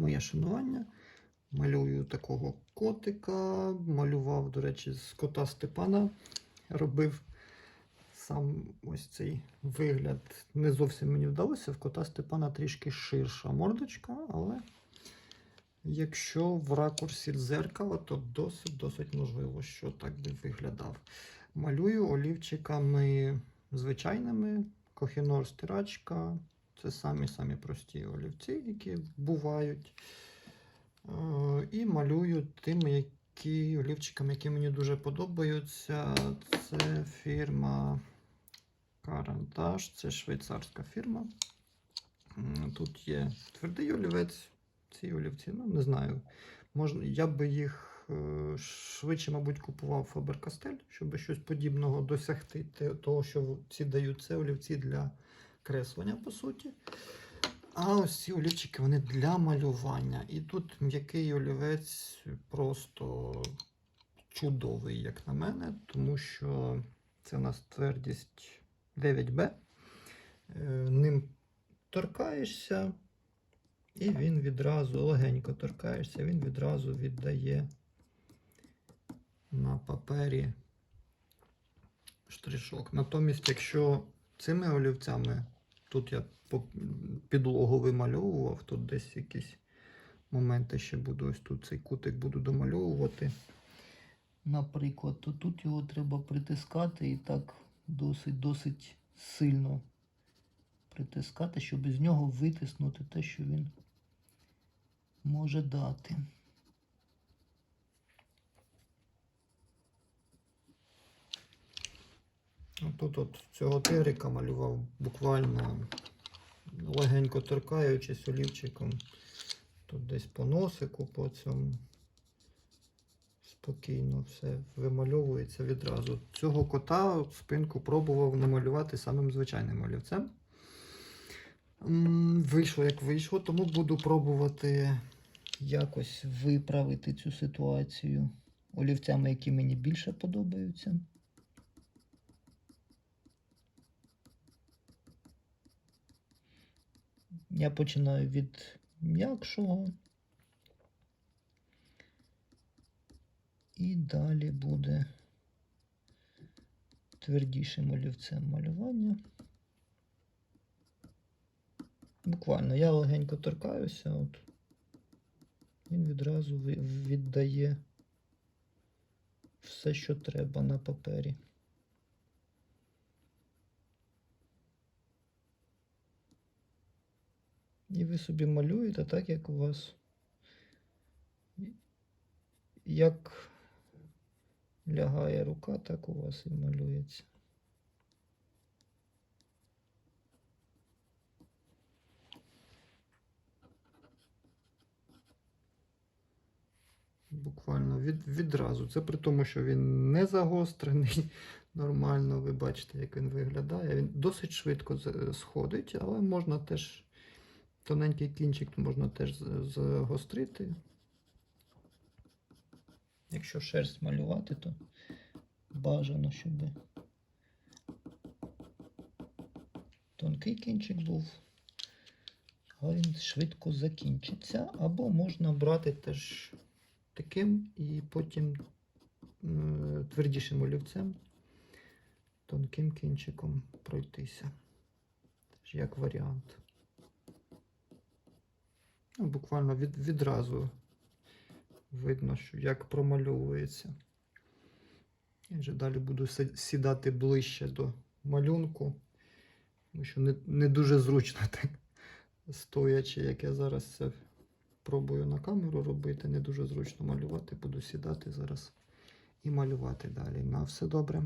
моє шанування. Малюю такого котика. Малював, до речі, з кота Степана. Робив сам ось цей вигляд. Не зовсім мені вдалося. В кота Степана трішки ширша мордочка, але якщо в ракурсі дзеркала, то досить-досить можливо, що так би виглядав. Малюю олівчиками звичайними. Кохінор стирачка. Це самі-самі прості олівці, які бувають. Е, І малюю тими, які олівчиками, які мені дуже подобаються. Це фірма Карандаш, це швейцарська фірма. Тут є твердий олівець. Ці олівці, ну не знаю. Можна, я би їх е, швидше, мабуть, купував Faber-Castell, щоб щось подібного досягти того, що ці дають. Це олівці для креслення, по суті. А ось ці олівчики вони для малювання. І тут м'який олівець просто чудовий, як на мене, тому що це у нас твердість 9B. Е, Ним торкаєшся, і він відразу легенько торкаєшся, він відразу віддає на папері штришок. Натомість, якщо цими олівцями, тут я підлогу вимальовував, тут десь якісь моменти ще буду, ось тут цей кутик буду домальовувати. Наприклад, то тут його треба притискати і так досить-досить сильно притискати, щоб із нього витиснути те, що він може дати. Тут от цього тигрика малював буквально легенько торкаючись олівчиком. Тут десь по носику, по цьому. Спокійно все вимальовується відразу. Цього кота спинку пробував намалювати самим звичайним олівцем. Вийшло як вийшло, тому буду пробувати якось виправити цю ситуацію олівцями, які мені більше подобаються. Я починаю від м'якшого. І далі буде твердішим олівцем малювання. Буквально я легенько торкаюся, от він відразу віддає все, що треба на папері. І ви собі малюєте так, як у вас. Як лягає рука, так у вас і малюється. Буквально від, відразу. Це при тому, що він не загострений. Нормально, ви бачите, як він виглядає. Він досить швидко сходить, але можна теж тоненький кінчик можна теж загострити. Якщо шерсть малювати, то бажано, щоб тонкий кінчик був, але він швидко закінчиться. Або можна брати теж таким і потім твердішим олівцем, тонким кінчиком пройтися. Як варіант. Ну, буквально від, відразу видно, що як промальовується. Я вже далі буду сідати ближче до малюнку, тому що не, не дуже зручно так стоячи, як я зараз це пробую на камеру робити, не дуже зручно малювати. Буду сідати зараз і малювати далі. На все добре.